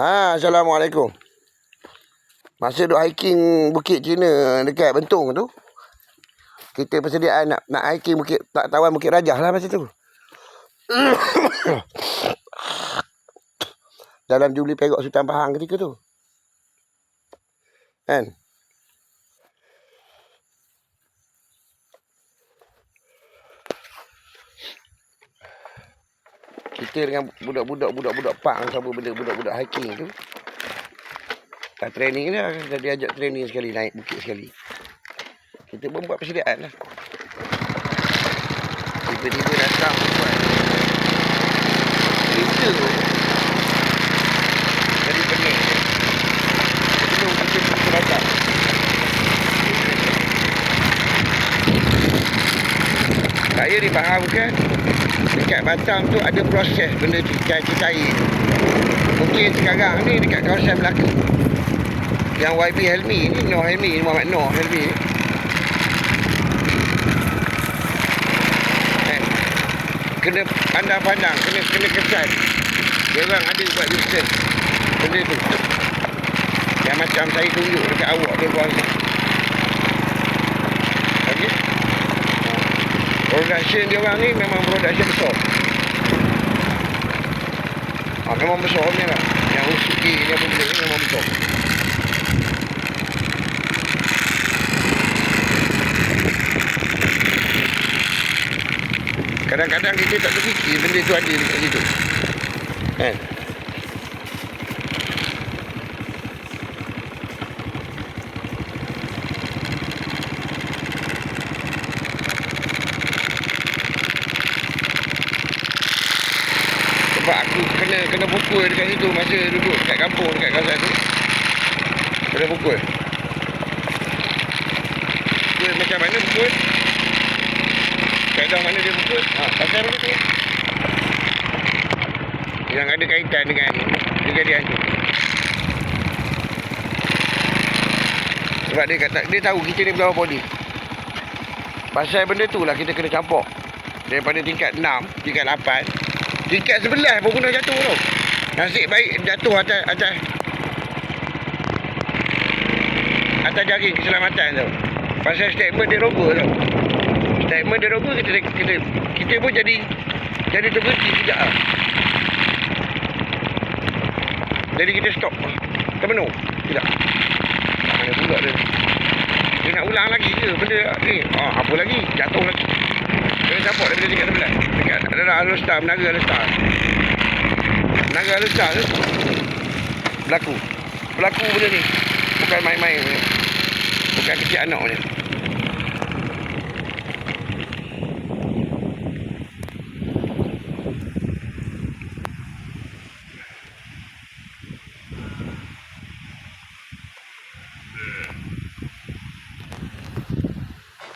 Ha, Assalamualaikum. Masa duk hiking Bukit Cina dekat Bentong tu. Kita persediaan nak nak hiking Bukit tak tawan Bukit Rajah lah masa tu. Dalam Jubli Perak Sultan Pahang ketika tu. Kan? Kita dengan budak-budak budak-budak pang sama benda budak-budak hiking tu. Tak training dia dah dia ajak training sekali naik bukit sekali. Kita pun buat persediaan lah. Tiba-tiba datang buat. Tu. Jadi pening. Kita pergi datang. Saya difahamkan dekat Batam tu ada proses benda tu cair-cair. Mungkin sekarang ni dekat kawasan Melaka. Yang YB Helmi ni, Noh Helmi, Muhammad Noh Helmi ni. Eh, kena pandang-pandang, kena kena kesan. Dia orang ada buat research benda tu. Yang macam saya tunjuk dekat awak tu kuasa. Production dia orang ni memang production besar. Ha, memang besar ni lah. Yang Usuki ni apa benda ni memang besar. Kadang-kadang kita tak terfikir benda tu ada dekat situ. Kan? Sebab aku kena kena pukul dekat situ masa duduk dekat kampung dekat kawasan tu. Kena pukul. Pukul macam mana pukul? Kadang mana dia pukul? Ha, pasal mana tu? Yang ada kaitan dengan kejadian tu. Sebab dia kata dia tahu kita ni berapa body. Pasal benda tu lah kita kena campur. Daripada tingkat 6, tingkat 8, tingkat 11 pun kena jatuh tau. Nasib baik jatuh atas atas atas jaring keselamatan tau. Pasal statement dia roba tau. Statement dia roba kita kita kita pun jadi jadi terberhenti sekejap lah. Jadi kita stop. Terpenuh. Tidak. Mana pula dia. Dia nak ulang lagi ke benda ni? Ah, apa lagi? Jatuh lagi. Kena campur daripada tingkat sebelah. Dekat daerah Alustar, Menara Alustar. Menara Alustar tu. Berlaku. Berlaku benda ni. Bukan main-main punya. Bukan kecil anak punya.